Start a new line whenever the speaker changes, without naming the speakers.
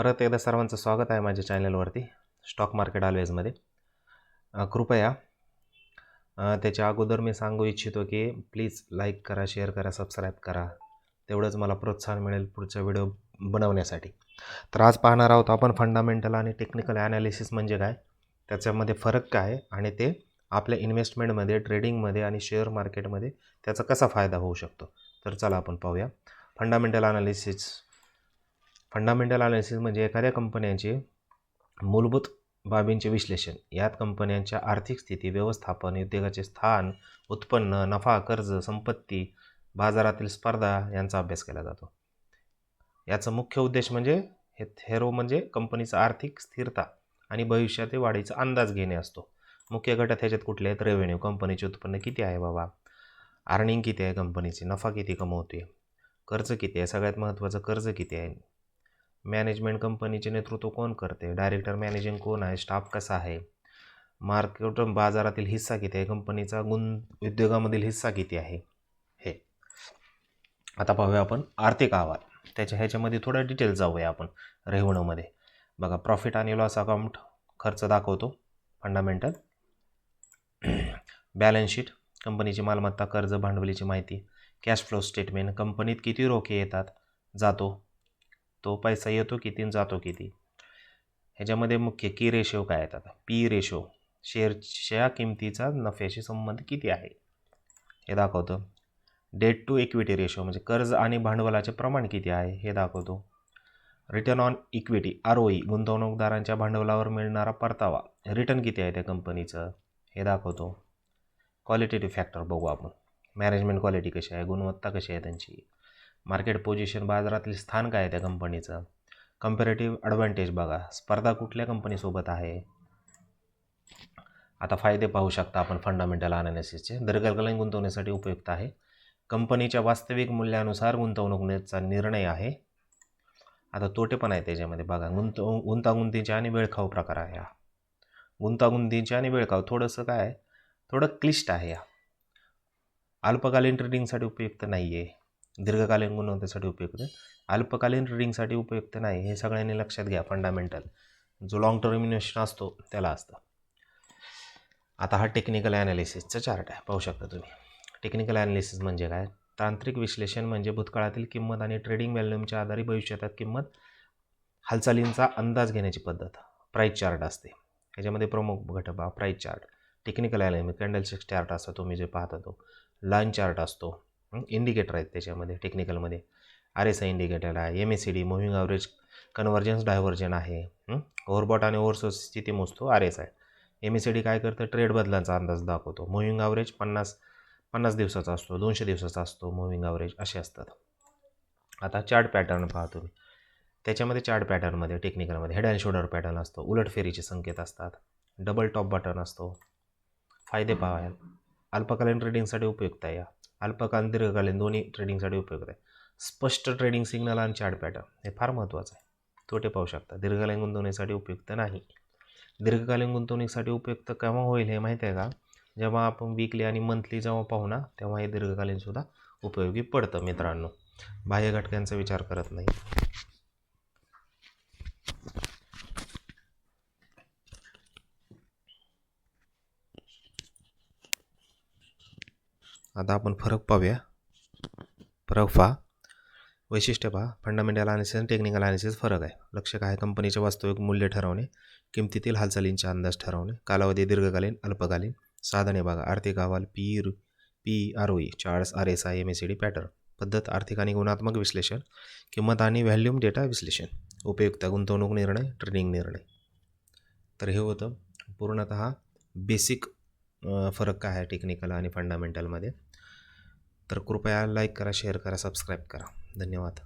परत एकदा सर्वांचं स्वागत आहे माझ्या चॅनलवरती स्टॉक मार्केट ऑलवेजमध्ये कृपया त्याच्या अगोदर मी सांगू इच्छितो की प्लीज लाईक करा शेअर करा सबस्क्राईब करा. तेवढंच मला प्रोत्साहन मिळेल पुढचा व्हिडिओ बनवण्यासाठी. तर आज पाहणार आहोत आपण फंडामेंटल आणि टेक्निकल ॲनालिसिस म्हणजे काय? त्याच्यामध्ये फरक काय? आणि ते आपल्या इन्व्हेस्टमेंटमध्ये ट्रेडिंगमध्ये आणि शेअर मार्केटमध्ये त्याचा कसा फायदा होऊ शकतो? तर चला आपण पाहूया. फंडामेंटल ॲनालिसिस फंडामेंटल अनालिसिस म्हणजे एखाद्या कंपन्यांचे मूलभूत बाबींचे विश्लेषण. यात कंपन्यांच्या आर्थिक स्थिती व्यवस्थापन उद्योगाचे स्थान उत्पन्न नफा कर्ज संपत्ती बाजारातील स्पर्धा यांचा अभ्यास केला जातो. याचा मुख्य उद्देश म्हणजे हे थेरो म्हणजे कंपनीचा आर्थिक स्थिरता आणि भविष्यातील वाढीचा अंदाज घेणे असतो. मुख्य घटक ह्याच्यात कुठले आहेत? रेव्हेन्यू कंपनीचे उत्पन्न किती आहे बाबा? अर्निंग किती आहे? कंपनीची नफा किती कमवते कर्ज किती आहे? सगळ्यात महत्त्वाचं कर्ज किती आहे? मॅनेजमेंट कंपनीचे नेतृत्व कोण करते? डायरेक्टर मॅनेजिंग कोण आहे? स्टाफ कसा आहे? मार्केट बाजारातील हिस्सा किती आहे? कंपनीचा गुण उद्योगामधील हिस्सा किती आहे? हे. आता पाहूया आपण आर्थिक अहवाल. त्याच्या ह्याच्यामध्ये थोडं डिटेल जाऊया आपण रेव्हन्यूमध्ये बघा प्रॉफिट आणि लॉस अकाउंट खर्च दाखवतो. फंडामेंटल बॅलन्स शीट कंपनीची मालमत्ता कर्ज भांडवलीची माहिती. कॅश फ्लो स्टेटमेंट कंपनीत किती रोखे येतात? जातो. तो पैसा येतो किती आणि जातो किती? ह्याच्यामध्ये मुख्य की रेशो काय येतात पी रेशो शेअरच्या किमतीचा नफ्याशी संबंध किती आहे? हे दाखवतं. डेट टू इक्विटी रेशो म्हणजे कर्ज आणि भांडवलाचे प्रमाण किती आहे? हे दाखवतो. Return on equity R O E गुंतवणूकदारांच्या भांडवलावर मिळणारा परतावा. रिटर्न किती आहे त्या कंपनीचं हे दाखवतो. क्वालिटेटिव्ह फॅक्टर बघू आपण. मॅनेजमेंट क्वालिटी कशी आहे? गुणवत्ता कशी आहे त्यांची? मार्केट पोझिशन बाजारातील स्थान काय आहे त्या कंपनीचं? कम्पॅरेटिव्ह ॲडव्हान्टेज बघा. स्पर्धा कुठल्या कंपनीसोबत आहे? आता फायदे पाहू शकता आपण फंडामेंटल अनालिसिसचे दीर्घकालीन गुंतवणुकीसाठी उपयुक्त आहे. कंपनीच्या वास्तविक मूल्यानुसार गुंतवणूकचा निर्णय आहे. आता तोटे पण आहे त्याच्यामध्ये. बघा गुंतव गुंतागुंतीचे आणि वेळखाऊ प्रकार आहे हा. गुंतागुंतीचे आणि वेळखाऊ थोडंसं काय थोडं क्लिष्ट आहे हा. अल्पकालीन ट्रेडिंगसाठी उपयुक्त नाही आहे दीर्घकालीन गुणवत्तेसाठी उपयुक्त अल्पकालीन रिडिंगसाठी उपयुक्त नाही हे सगळ्यांनी लक्षात घ्या फंडामेंटल जो लाँग टर्म इन्व्हेस्टन असतो त्याला असतं. आता हा टेक्निकल ॲनालिसिसचा चार्ट आहे पाहू शकता तुम्ही. टेक्निकल ॲनालिसिस म्हणजे काय? तांत्रिक विश्लेषण म्हणजे भूतकाळातील किंमत आणि ट्रेडिंग व्हॅल्यूमच्या आधारे भविष्यात किंमत हालचालींचा अंदाज घेण्याची पद्धत. प्राईस चार्ट असते. ह्याच्यामध्ये प्रमुख घटक बा price chart technical analysis candlestick chart असतो तुम्ही जे पाहता तो. लाईन चार्ट असतो. इंडिकेटर आहेत त्याच्यामध्ये टेक्निकलमध्ये आर एस आय इंडिकेटर आहे M S C D moving average convergence divergence आहे. ओव्हरबॉट आणि ओव्हरसोर्स स्थिती मोजतो R S I M S C D काय करतं? ट्रेड बदलांचा अंदाज दाखवतो. मुव्हिंग ॲव्हरेज पन्नास पन्नास दिवसाचा असतो दोनशे दिवसाचा असतो मुव्हिंग ॲव्हरेज असे असतात. आता चार्ट पॅटर्न पहा तुम्ही. त्याच्यामध्ये चार्ट पॅटर्नमध्ये टेक्निकलमध्ये हेड अँड शोल्डर पॅटर्न असतो उलट फेरीचे संकेत असतात. डबल टॉप बटन असतो. फायदे पहा. अल्पकालीन ट्रेडिंगसाठी उपयुक्त आहे या. अल्पकालीन दीर्घकालीन दोन्ही ट्रेडिंगसाठी उपयुक्त आहे. स्पष्ट ट्रेडिंग सिग्नल आणि चार्ट पॅटर्न हे फार महत्त्वाचं आहे. तोटे पाहू शकता दीर्घकालीन गुंतवणुकीसाठी उपयुक्त नाही. दीर्घकालीन गुंतवणुकीसाठी उपयुक्त केव्हा होईल हे माहीत आहे का? जेव्हा आपण वीकली आणि मंथली जेव्हा पाहू ना तेव्हा हे दीर्घकालीनसुद्धा उपयोगी पडतं मित्रांनो. बाह्य घटकांचा विचार करत नाही. आता आपण फरक पाहूया. फरक पहा. वैशिष्ट्य पहा. फंडामेंटल अनालिसिस आणि टेक्निकल अनालिसिस फरक आहे. लक्ष काय कंपनीचे वास्तविक मूल्य ठरवणे किमतीतील हालचालींचे अंदाज ठरवणे कालावधी दीर्घकालीन अल्पकालीन साधने बघा. आर्थिक अहवाल P P R O E charts R S I M S C D pattern. पद्धत आर्थिक आणि गुणात्मक विश्लेषण किंमत आणि व्हॅल्यूम डेटा विश्लेषण उपयुक्त गुंतवणूक निर्णय ट्रेडिंग निर्णय. तर हे होतं पूर्णतः बेसिक फरक काय आहे टेक्निकल आणि फंडामेंटलमध्ये तर कृपया लाईक करा शेअर करा सबस्क्राईब करा. धन्यवाद.